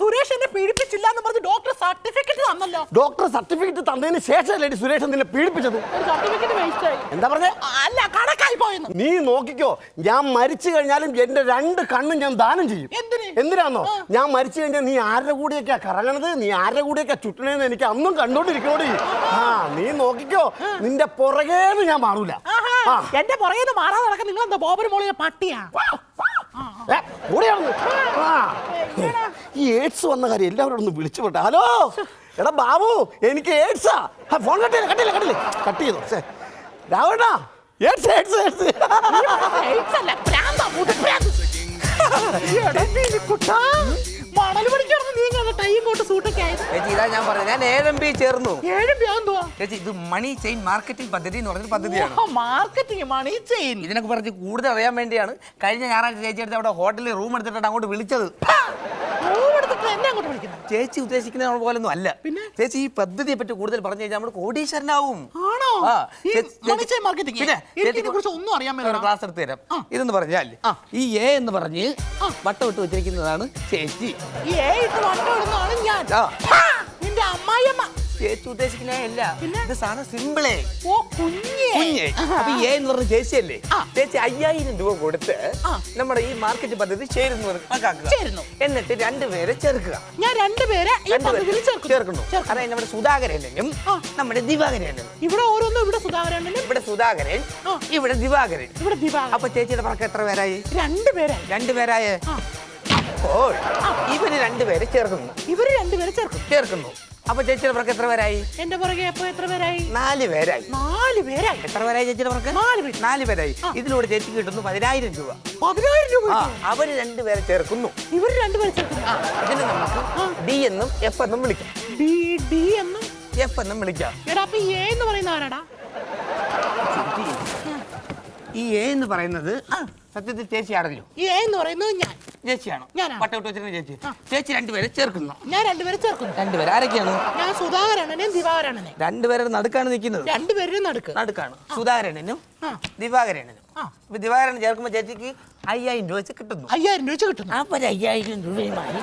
സുരേഷ് എന്നെ പീഡിപ്പിച്ചില്ല എന്ന് പറഞ്ഞ് ഡോക്ടർ സർട്ടിഫിക്കറ്റ് തന്നല്ലോ. ഡോക്ടർ സർട്ടിഫിക്കറ്റ് തന്നതിന് ശേഷമല്ലേ സുരേഷ് നിന്നെ പീഡിപ്പിച്ചത്? സർട്ടിഫിക്കറ്റ് വേസ്റ്റ് ആയി. എന്താ പറഞ്ഞേ? അല്ല കണക്കായി പോയെന്ന്. നീ നോക്കിക്കോ ഞാൻ മരിച്ചു കഴിഞ്ഞാലും എന്റെ രണ്ട് കണ്ണും ഞാൻ ദാനം ചെയ്യും. എന്തിനാണോ എന്തിനാന്നോ? ഞാൻ മരിച്ചു കഴിഞ്ഞാൽ നീ ആരുടെ കൂടെയൊക്കെയാ കറങ്ങണത്? നീ ആരുടെ കൂടെയൊക്കെ ചുറ്റണേന്ന് എനിക്ക് അന്നും കണ്ടോണ്ടിരിക്കണോടി ആ നീ നോക്കിക്കോ. നിന്റെ പുറകേന്ന് ഞാൻ മാറൂല. എന്റെ പുറകേന്ന് മാറാതെ നടക്കാൻ നിങ്ങൾ എന്താ ബോബന് മോളിലെ പട്ടിയാ. ഈ എയ്ഡ്സ് വന്ന കാര്യം എല്ലാവരും ഒന്ന് വിളിച്ചു വിട്ടെ ഹലോ? എടാ ബാബു എനിക്ക് എയ്ഡ്സാ ഫോൺ കട്ടില്ല കട്ടില്ല കട്ടില്ല കട്ട് ചെയ്തോ. ശേ Ravana AIDS AIDS AIDS AIDS അല്ല, ഭ്രാന്താ, മുതുഭ്രാന്ത്. നീ ടൈം സൂട്ടൊക്കെ ആയത് ചേച്ചി ഇതാ ഞാൻ പറഞ്ഞത്. ചേർന്നു? ഏഴ് ചേച്ചി ഇത് മണി ചെയിൻ മാർക്കറ്റിംഗ് പദ്ധതി എന്ന് പറഞ്ഞൊരു പദ്ധതിയാണ്. Marketing money chain. ഇതിനൊക്കെ പറഞ്ഞ് കൂടുതൽ അറിയാൻ വേണ്ടിയാണ് കഴിഞ്ഞ ഞായറാഴ്ച ചേച്ചി എടുത്ത് അവിടെ ഹോട്ടലിൽ റൂം എടുത്തിട്ടാണ് അങ്ങോട്ട് വിളിച്ചത്. എന്നെ അങ്ങോട്ട് വിളിക്കുന്നത് ചേച്ചി ഉദ്ദേശിക്കുന്ന പോലൊന്നും അല്ല. പിന്നെ? ചേച്ചി ഈ പദ്ധതിയെ പറ്റി കൂടുതൽ പറഞ്ഞു കഴിഞ്ഞാൽ നമ്മൾ കോടീശ്വരനാവും. ആണോ? ആ, ചേച്ചി- മാർക്കറ്റിംഗ്. പിന്നെ, ചേച്ചി- കുറിച്ച് ഒന്നും അറിയാൻ ഒരു മേല ക്ലാസ് എടുത്ത് തരാം. ഇതെന്ന് പറഞ്ഞാൽ ഈ എ എന്ന് പറഞ്ഞ് വട്ടം ഇട്ട് വെച്ചിരിക്കുന്നതാണ് ചേച്ചി. ഈ ഏ ഇട്ട് വട്ടം ഇടുന്നതാണ് ഞാൻ. ആ. ഹാ, നിന്റെ അമ്മായിയമ്മ. ചേച്ചി ഉദ്ദേശിക്കുന്ന അല്ല ഇത് സാധനം സിമ്പിളേ ഓ കുഞ്ഞേ. കുഞ്ഞ്. അപ്പൊ എ എന്ന് പറഞ്ഞ ചേച്ചിയല്ലേ. ചേച്ചി അയ്യായിരം രൂപ കൊടുത്ത്. നമ്മുടെ ഈ മാർക്കറ്റ് പദ്ധതി ചേരുന്നു കണക്കാക്കുക. എന്നിട്ട് രണ്ടുപേരെ ചേർക്കുക. ഞാൻ രണ്ടുപേരെ രണ്ടുപേരെ ചേർക്കുന്നു. ചേർക്കുന്നു. ചേർക്കുന്നു. അതായത് നമ്മുടെ സുധാകരനും. നമ്മുടെ ദിവാകരനും ഇവിടെ ഓരോന്നും ഇവിടെ സുധാകരൻ ഇവിടെ സുധാകരൻ. ഇവിടെ ദിവാകരൻ. ഇവിടെ ദിവാകരൻ. അപ്പൊ ചേച്ചിയുടെ പറക്കം എത്ര പേരായി? രണ്ടുപേരായി രണ്ടുപേരായ. അപ്പോൾ ഇവർ രണ്ടുപേരെ ചേർക്കുന്നു. ഇവർ രണ്ടുപേരെ ചേർക്കും ചേർക്കുന്നു. അപ്പൊ ചേച്ചിയുടെ പുറക്ക് എത്ര പേരായി? എന്റെ പുറകെ അപ്പൊ എത്ര പേരായി? നാല് പേരായി. നാല് പേരായി. എത്ര പേരായി ചേച്ചിയുടെ പുറക്ക് നാല് പേര്. നാല് പേരായി. ഇതിലൂടെ ചേച്ചി കിട്ടുന്നു പതിനായിരം രൂപ. പതിനായിരം രൂപ ആ. അവർ രണ്ടുപേരെ ചേർക്കുന്നു. ഇവർ രണ്ടുപേരെ ഇതിന് നമുക്ക് ഡി എന്നും എഫ് എന്നും വിളിക്കാം. ഡി ഡി എന്നും? എഫ് എന്നും വിളിക്കാം. എടാ അപ്പൊ എ എന്ന് പറയുന്ന ആരാടാ? ഈ എ എന്ന് പറയുന്നത് സത്യത്തിൽ ചേച്ചിയാണല്ലോ. ഈ എ എന്ന് പറയുന്നത് ഞാൻ. ചേച്ചിയാണോ? ഞാനാ. പട്ടവിട്ട് വെച്ചിരുന്ന ചേച്ചി. ചേച്ചി രണ്ടുപേരെ ചേർക്കുന്നു. ഞാൻ രണ്ടുപേരെ ചേർക്കുന്നു. രണ്ടുപേരെ. ആരൊക്കെയാണ്? ഞാൻ സുധാകരണനും ദിവാകരണനും രണ്ടുപേരുടെ നടുക്കാണ് നിൽക്കുന്നത്. രണ്ടുപേരും നടുക്ക്. നടുക്കാണ്. സുധാകരണനും ആ. ഇപ്പൊ ദിവാകരൻ ചേർക്കുമ്പോൾ ചേച്ചിക്ക് അയ്യായിരം രൂപ വെച്ച് കിട്ടുന്നു. അയ്യായിരം രൂപ വെച്ച് കിട്ടുന്നു. അപ്പൊ ഒരു അയ്യായിരം രൂപയുമായി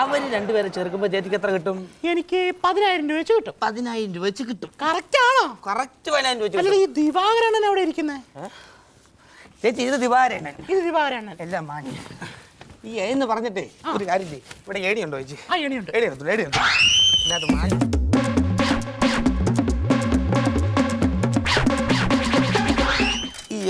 അവർ രണ്ടുപേരെ ചേർക്കുമ്പോൾ ചേച്ചിക്ക് എത്ര കിട്ടും? എനിക്ക് പതിനായിരം രൂപ വെച്ച് കിട്ടും. പതിനായിരം രൂപ വെച്ച് കിട്ടും. കറക്റ്റ് ആണോ? കറക്റ്റ് പതിനായിരം രൂപ വെച്ച് ഈ ദിവാകരണൻ അവിടെ ഇരിക്കുന്നത് ചേച്ചി ഇത് ദിവാരണൻ ഇത് ദിവാകരണൻ എല്ലാം വാങ്ങി. ഈ എന്ന് പറഞ്ഞിട്ടേ ഒരു കാര്യം ചെയ്യും ഇവിടെ ഏടിയുണ്ടോ ചേച്ചി? ആ ഏടിയുണ്ട് ഏടിയുണ്ട് ഏടിയുണ്ട് ഇതിനകത്ത് മാന്യ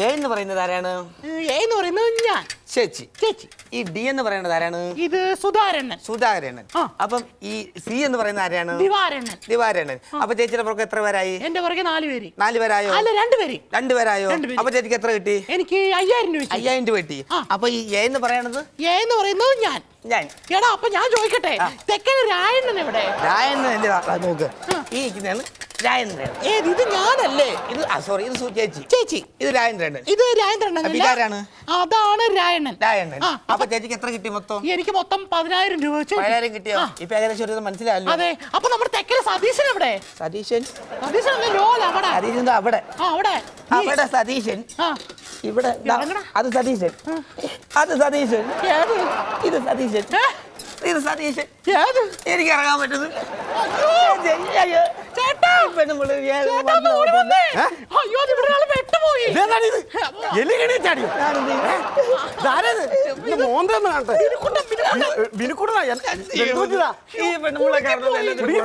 എ എന്ന് പറയുന്നത് ആരാണ്? എ എന്ന് പറയുന്നത് ഞാൻ. ചേച്ചി ചേച്ചി ഈ ഡി എന്ന് പറയുന്നത് ആരാണ്? ഇത് സുധാകരണ്ണൻ. സുധാകരനൻ ആ. അപ്പം ഈ സി എന്ന് പറയുന്നത് ആരാണ്? ദിവാരണൻ ദിവാരണ്ണൻ അപ്പൊ ചേച്ചിയുടെ പുറത്ത് എത്ര പേരായി? എന്റെ പുറകെ നാല് പേര്. നാല് പേരായോ? അല്ല രണ്ടുപേര് രണ്ടുപേരായോ രണ്ടുപേര്. അപ്പൊ ചേച്ചിക്ക് എത്ര കിട്ടി? എനിക്ക് അയ്യായിരം രൂപ വെച്ച്. അയ്യായിരം രൂപ കിട്ടി. ആ. അപ്പൊ ഈ എ എന്ന് പറയണത് എ എന്ന് പറയുന്നത് ഞാൻ. ഞാൻ. എടാ അപ്പൊ ഞാൻ ചോദിക്കട്ടെ? തെക്കന് രായണ്ണൻ എവിടെ? രായണ്ണൻ നോക്ക്. ഈ ഇരിക്കുന്നതാണ് രാജേന്ദ്രൻ ഏത് ഇത് ഞാനല്ലേ? ഇത് സോറി ഇത് സു- ചേച്ചി. ചേച്ചി. ഇത് രാജേന്ദ്രൻ ഇത് രാജേന്ദ്രണ്ണൻ അപ്പൊ ഇതാരാണ്? അതാണ് രായണ്ണൻ രാജേന്ദ്രൻ ആ, അപ്പൊ ചേച്ചിക്ക് എത്ര കിട്ടി മൊത്തം? എനിക്ക് മൊത്തം പതിനായിരം രൂപ വെച്ച്. പതിനായിരം കിട്ടിയോ? ആ, ഇപ്പൊ ഏകദേശം ഒരു മനസ്സിലായല്ലോ. അതെ. അപ്പൊ നമ്മുടെ തെക്കന് സതീശൻ എവിടെ? സതീശൻ. സതീശൻ അല്ലേ ലോല അവിടെ. സതീശൻ ദാ അവിടെ. ആ അവിടെ. നീ- അവിടെ സതീശൻ. ആ. ഇവിടെ ദാ, ഇറങ്ങടാ. അത് സതീശൻ. അത് സതീശൻ. ഏത്? ഇത് സതീശൻ. ഏ? ഇത് സതീശൻ. ഏത്? എനിക്ക് ഇറങ്ങാൻ പറ്റുന്നു. അയ്യോ. ചേട്ടാ. ഒന്ന് ഓടി അയ്യോ അത് ഇവിടെ ഒരാൾ ഇത് മോന്തെന്ന് കാണട്ടെ.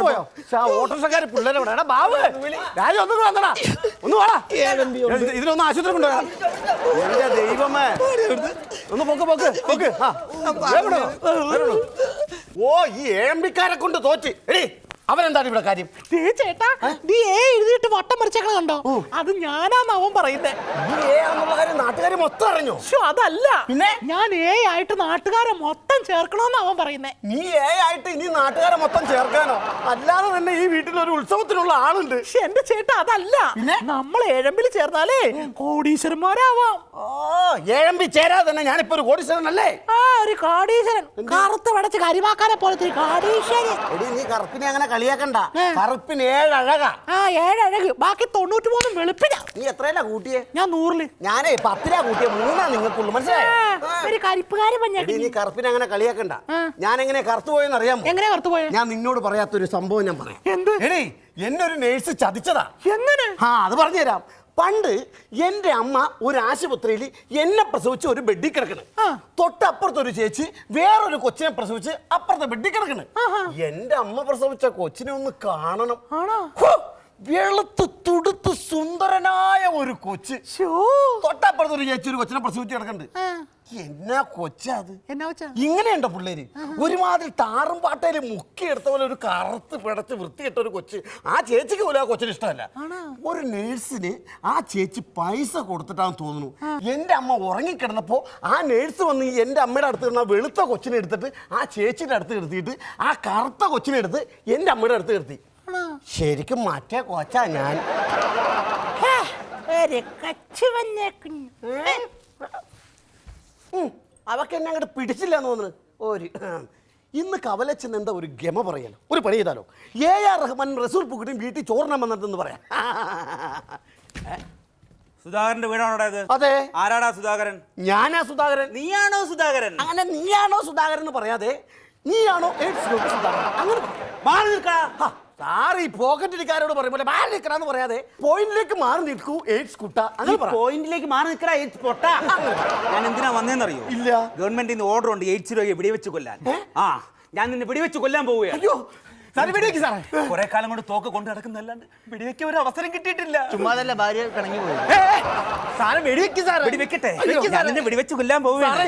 പോയോ? ഓട്ടോറിക്ഷക്കാര് പിള്ളേരെ വിടാ. ഒന്നും കൂടെ വന്നെടാ. ഒന്ന് വാടാ. ഇത് ഇതിനൊന്ന് ആശുപത്രി കൊണ്ടുവരാ. എന്റെ ദൈവമേ. ഒന്ന് പൊക്ക് പൊക്ക് പൊക്ക്. ആ. ഓ ഈ ഏഴമ്പിക്കാരെ കൊണ്ട് തോറ്റ്. എടി അവനെന്താണ് ഇവിടെ കാര്യം? ദേ ചേട്ടാ നീ ഏ എഴുതിയിട്ട് വട്ടം മറിച്ചേക്കണ കണ്ടോ? അത് ഞാനാന്ന് അവൻ പറയുന്നേ. മൊത്തം അറിഞ്ഞോ? അതല്ല. പിന്നെ? ഞാൻ ഏ ആയിട്ട് നാട്ടുകാരെ മൊത്തം ചേർക്കണോന്ന് അവൻ പറയുന്നേ. നീ ഏ ആയിട്ട് ഇനി നാട്ടുകാരെ മൊത്തം ചേർക്കാനോ? അല്ലാതെ തന്നെ ഈ വീട്ടിൽ ഒരു ഉത്സവത്തിനുള്ള ആളുണ്ട്. പക്ഷെ എന്റെ ചേട്ടാ അതല്ല. നമ്മൾ ഏഴമ്പിൽ ചേർന്നാലേ കോടീശ്വരന്മാരാവാം. ഓ ഏഴമ്പി ചേരാതെ തന്നെ ഞാനിപ്പോ ഒരു കോടീശ്വരനല്ലേ? ആ ഒരു കോടീശ്വരൻ. കറുത്ത് വടച്ച് കരിമാക്കാനെ പോലത്തെ കോടീശ്വരൻ. നീ കറുപ്പിനെ അങ്ങനെ കളിയാക്കണ്ട. കറുപ്പിന് ഏഴഴകാ. ആ ഏഴഴക്. ബാക്കി തൊണ്ണൂറ്റി മൂന്നും വെളുപ്പിനാ. നീ എത്രയല്ല കൂട്ടിയേ? ഞാൻ നൂറിൽ. ഞാനേ പത്തിലാ കൂട്ടിയ. മൂന്നാ നിങ്ങൾക്കുള്ളു. മനസ്സിലായോ? ഒരു നീ കറുപ്പിനെ അങ്ങനെ കളിയാക്കണ്ട. ഞാൻ എങ്ങനെ കറുത്തു പോയെന്ന് അറിയാമോ? എങ്ങനെ കറുത്തു പോയ? ഞാൻ നിന്നോട് പറയാത്തൊരു സംഭവം ഞാൻ പറയാം. എന്ത്? എടേ എന്നെ ഒരു നേഴ്സ് ചതിച്ചതാ. എങ്ങനെ? ആ അത് പറഞ്ഞുതരാം. പണ്ട് എന്റെ അമ്മ ഒരു ആശുപത്രിയിൽ എന്നെ പ്രസവിച്ച് ഒരു ബെഡിൽ കിടക്കണ്. തൊട്ടപ്പുറത്ത് ഒരു ചേച്ചി വേറൊരു കൊച്ചിനെ പ്രസവിച്ച് അപ്പുറത്തെ ബെഡിൽ കിടക്കണ്. എന്റെ അമ്മ പ്രസവിച്ച കൊച്ചിനെ ഒന്ന് കാണണം. വെളുത്ത് തുടുത്ത് സുന്ദരനായ ഒരു കൊച്ച്. തൊട്ടപ്പുറത്ത് ഒരു ചേച്ചി ഒരു കൊച്ചിനെ പ്രസവിച്ച് കിടക്കണ്ട്. എന്നാ കൊച്ചാ അത്? എന്നാ വെച്ചാ ഇങ്ങനെയുണ്ടോ പിള്ളേര്? ഒരുമാതിരി താറും പാട്ടയിൽ മുക്കിയെടുത്ത പോലെ ഒരു കറുത്ത് പിടച്ച് വൃത്തിയിട്ട ഒരു കൊച്ച്. ആ ചേച്ചിക്ക് പോലും ആ കൊച്ചിന് ഇഷ്ടമല്ല. ഒരു നേഴ്സിന് ആ ചേച്ചി പൈസ കൊടുത്തിട്ടാന്ന് തോന്നുന്നു. എന്റെ അമ്മ ഉറങ്ങിക്കിടന്നപ്പോ ആ നേഴ്സ് വന്ന് എന്റെ അമ്മയുടെ അടുത്ത് കിടന്ന വെളുത്ത കൊച്ചിനെ എടുത്തിട്ട് ആ ചേച്ചിയുടെ അടുത്ത് കിടത്തിയിട്ട് ആ കറുത്ത കൊച്ചിനെ എടുത്ത് എന്റെ അമ്മയുടെ അടുത്ത് കിടത്തി ശരിക്കും മറ്റേ കൊച്ചാ ഞാൻ. ഒരു കച്ചു വന്നേക്കുന്നു ഉം, അവക്ക് എന്നെ അങ്ങോട്ട് പിടിച്ചില്ല എന്ന് തോന്നുന്നു ഒരു. ഇന്ന് കവലച്ചെന്ന് എന്താ ഒരു ഗമ പറയാലോ? ഒരു പണി ചെയ്താലോ? എ ആർ റഹ്മാൻ റസൂൽ പുക്കിട്ടും വീട്ടിൽ ചോറിനാൻ വന്നിട്ടെന്ന് പറയാം. സുധാകരന്റെ വീടാണോ ഇത് അതെ? ആരാടാ സുധാകരൻ? ഞാനാ സുധാകരൻ. നീയാണോ സുധാകരൻ? അങ്ങനെ നീയാണോ സുധാകരൻ എന്ന് പറയാതെ നീയാണോ എയ്ഡ്സ് രോഗി സുധാകരൻ? അങ്ങനെ. മാറി നിൽക്കടാ. ഹ, സാറ് ഈ പോക്കറ്റിലിക്കാരോട് പറയുമ്പോൾ മാറി നിൽക്കണമെന്ന് പറയാതെ പോയിന്റിലേക്ക് മാറി നിൽക്കൂ എയ്ഡ്സ് കുട്ട അങ്ങനെ പറ. പോയിന്റിലേക്ക് മാറി നിൽക്കടാ എയ്ഡ്സ് പൊട്ട. ഞാൻ എന്തിനാ വന്നേന്നറിയോ? ഇല്ല. ഗവൺമെന്റിന്റെ നിന്ന് ഓർഡർ ഉണ്ട് എയ്ഡ്സ് രോഗിയെ വെടിവെച്ച് കൊല്ലാൻ. ആ ഞാൻ നിന്നെ വെടിവെച്ച് കൊല്ലാൻ പോവുകയാണ്. അയ്യോ സാറ് വെടിവെക്ക് സാറേ. കുറെ കാലം കൊണ്ട് തോക്ക് കൊണ്ട് നടക്കുന്നല്ലാണ്ട് വെടിവെക്കാൻ ഒരു അവസരം കിട്ടിയിട്ടില്ല. ചുമ്മാതല്ല ഭാര്യ പിണങ്ങി പോയി. സാറ് വെടിവെക്ക് സാറേ. വെടിവെക്കട്ടെ. നിന്നെ വെടിവെച്ച് കൊല്ലാൻ പോവുകയാണ്?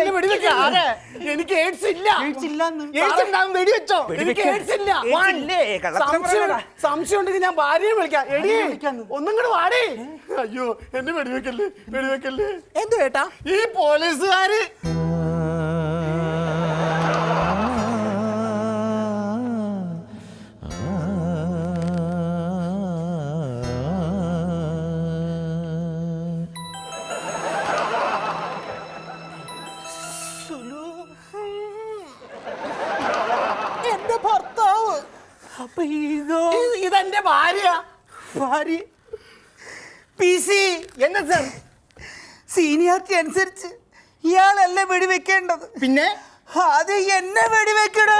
എനിക്ക് എയ്ഡ്സ് ഇല്ല. എയ്ഡ്സ് ഉണ്ടാവും വെടിവെച്ചോ? എനിക്ക് എയ്ഡ്സ് ഇല്ല. എയ്ഡ്സ്? സംശയം. ഉണ്ടെങ്കിൽ ഞാൻ ഭാര്യയെ വിളിക്കാം. എടി ഒന്നും കൂടെ വാടി. അയ്യോ എന്നെ വെടിവെക്കല്ലേ? വെടിവെക്കല്ലേ? എന്തു ചേട്ടാ ഈ പോലീസുകാര് ഭാര്യ പി സി. എന്നാ സാർ? സീനിയോറിറ്റി അനുസരിച്ച് ഇയാളല്ല വെടിവെക്കേണ്ടത്? പിന്നെ? അത് എന്നെ വെടിവെക്കണേ.